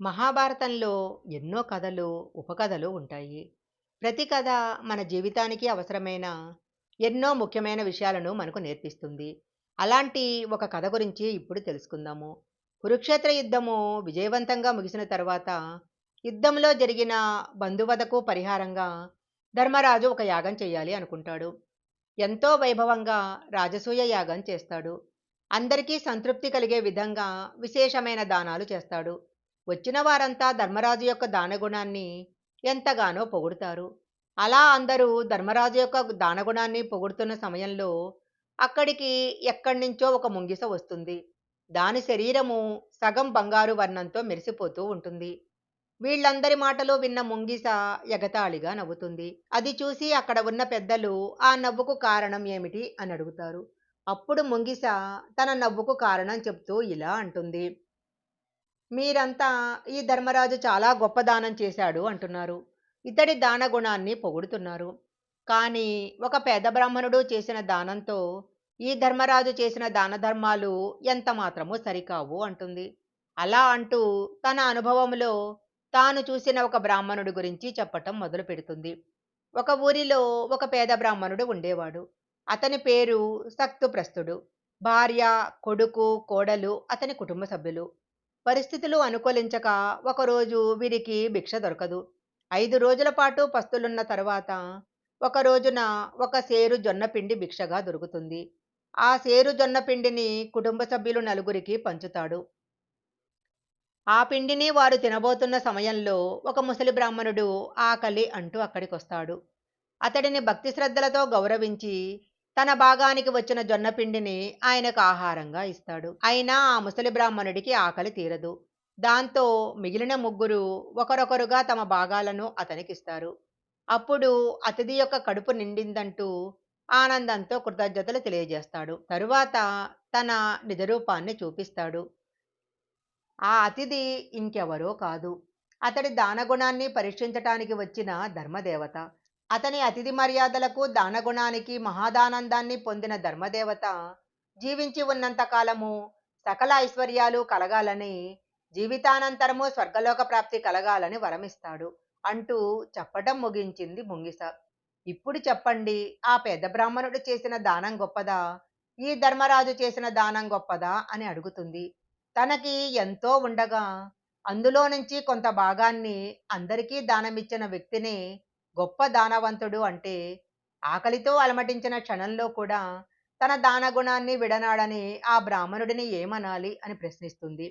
మహాభారతంలో ఎన్నో కథలు ఉపకథలు ఉంటాయి. ప్రతి కథ మన జీవితానికి అవసరమైన ఎన్నో ముఖ్యమైన విషయాలను మనకు నేర్పిస్తుంది. అలాంటి ఒక కథ గురించి ఇప్పుడు తెలుసుకుందాము. కురుక్షేత్ర యుద్ధము విజయవంతంగా ముగిసిన తర్వాత యుద్ధంలో జరిగిన బంధువధకు పరిహారంగా ధర్మరాజు ఒక యాగం చేయాలి అనుకుంటాడు. ఎంతో వైభవంగా రాజసూయ యాగం చేస్తాడు. అందరికీ సంతృప్తి కలిగే విధంగా విశేషమైన దానాలు చేస్తాడు. వచ్చిన వారంతా ధర్మరాజు యొక్క దానగుణాన్ని ఎంతగానో పొగుడుతారు. అలా అందరూ ధర్మరాజు యొక్క దానగుణాన్ని పొగుడుతున్న సమయంలో అక్కడికి ఎక్కడి నుంచో ఒక ముంగిస వస్తుంది. దాని శరీరము సగం బంగారు వర్ణంతో మెరిసిపోతూ ఉంటుంది. వీళ్ళందరి మాటలు విన్న ముంగిస ఎగతాళిగా నవ్వుతుంది. అది చూసి అక్కడ ఉన్న పెద్దలు ఆ నవ్వుకు కారణం ఏమిటి అని అడుగుతారు. అప్పుడు ముంగిస తన నవ్వుకు కారణం చెప్తూ ఇలా అంటుంది. మీరంతా ఈ ధర్మరాజు చాలా గొప్ప దానం చేశాడు అంటున్నారు. ఇతడి దాన గుణాన్ని పొగుడుతున్నారు. కానీ ఒక పేద బ్రాహ్మణుడు చేసిన దానంతో ఈ ధర్మరాజు చేసిన దాన ధర్మాలు ఎంత మాత్రమూ సరికావు అంటుంది. అలా అంటూ తన అనుభవంలో తాను చూసిన ఒక బ్రాహ్మణుడి గురించి చెప్పటం మొదలు పెడుతుంది. ఒక ఊరిలో ఒక పేద బ్రాహ్మణుడు ఉండేవాడు. అతని పేరు సక్తుప్రస్తుడు. భార్య కొడుకు కోడలు అతని కుటుంబ సభ్యులు. పరిస్థితులు అనుకూలించక ఒకరోజు వీరికి భిక్ష దొరకదు. ఐదు రోజుల పాటు పస్తులున్న తర్వాత ఒక రోజున ఒక సేరు జొన్నపిండి భిక్షగా దొరుకుతుంది. ఆ సేరు జొన్నపిండిని కుటుంబ సభ్యులు నలుగురికి పంచుతాడు. ఆ పిండిని వారు తినబోతున్న సమయంలో ఒక ముసలి బ్రాహ్మణుడు ఆకలి అంటూ అక్కడికొస్తాడు. అతడిని భక్తి శ్రద్ధలతో గౌరవించి తన భాగానికి వచ్చిన జొన్నపిండిని ఆయనకు ఆహారంగా ఇస్తాడు. అయినా ఆ ముసలి బ్రాహ్మణుడికి ఆకలి తీరదు. దాంతో మిగిలిన ముగ్గురు ఒకరొకరుగా తమ భాగాలను అతనికిస్తారు. అప్పుడు అతిథి యొక్క కడుపు నిండిందంటూ ఆనందంతో కృతజ్ఞతలు తెలియజేస్తాడు. తరువాత తన నిజరూపాన్ని చూపిస్తాడు. ఆ అతిథి ఇంకెవరో కాదు. అతడి దానగుణాన్ని పరీక్షించటానికి వచ్చిన ధర్మదేవత. అతని అతిథి మర్యాదలకు దానగుణానికి మహాదానందాన్ని పొందిన ధర్మదేవత జీవించి ఉన్నంత కాలము సకల ఐశ్వర్యాలు కలగాలని జీవితానంతరము స్వర్గలోక ప్రాప్తి కలగాలని వరమిస్తాడు అంటూ చెప్పటం ముగించింది ముంగిస. ఇప్పుడు చెప్పండి ఆ పెద్ద బ్రాహ్మణుడు చేసిన దానం గొప్పదా? ఈ ధర్మరాజు చేసిన దానం గొప్పదా? అని అడుగుతుంది. తనకి ఎంతో ఉండగా అందులో నుంచి కొంత భాగాన్ని అందరికీ దానమిచ్చిన వ్యక్తిని గొప్ప దానవంతుడు అంటే ఆకలితో అలమటించిన క్షణంలో కూడా తన దానగుణాన్ని విడనాడని ఆ బ్రాహ్మణుడిని ఏమనాలి అని ప్రశ్నిస్తుంది.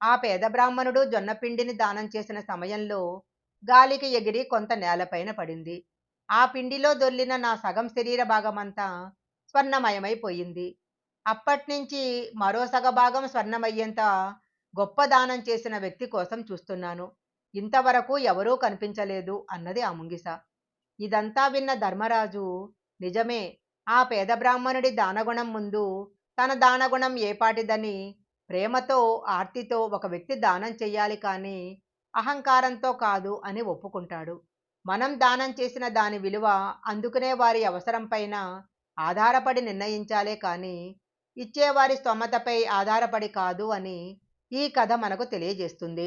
ఆ పేద బ్రాహ్మణుడు జొన్నపిండిని దానం చేసిన సమయంలో గాలికి ఎగిరి కొంత నేలపైన పడింది. ఆ పిండిలో దొల్లిన నా సగం శరీర భాగమంతా స్వర్ణమయమైపోయింది. అప్పట్నుంచి మరో సగభాగం స్వర్ణమయ్యేంత గొప్ప దానం చేసిన వ్యక్తి కోసం చూస్తున్నాను. ఇంతవరకు ఎవరూ కనిపించలేదు అన్నది ఆ ముంగిస. ఇదంతా విన్న ధర్మరాజు నిజమే ఆ పేద బ్రాహ్మణుడి దానగుణం ముందు తన దానగుణం ఏపాటిదని ప్రేమతో ఆర్తితో ఒక వ్యక్తి దానం చెయ్యాలి కానీ అహంకారంతో కాదు అని ఒప్పుకుంటాడు. మనం దానం చేసిన దాని విలువ అందుకునే వారి అవసరం పైన ఆధారపడి నిర్ణయించాలే కానీ ఇచ్చేవారి స్తోమతపై ఆధారపడి కాదు అని ఈ కథ మనకు తెలియజేస్తుంది.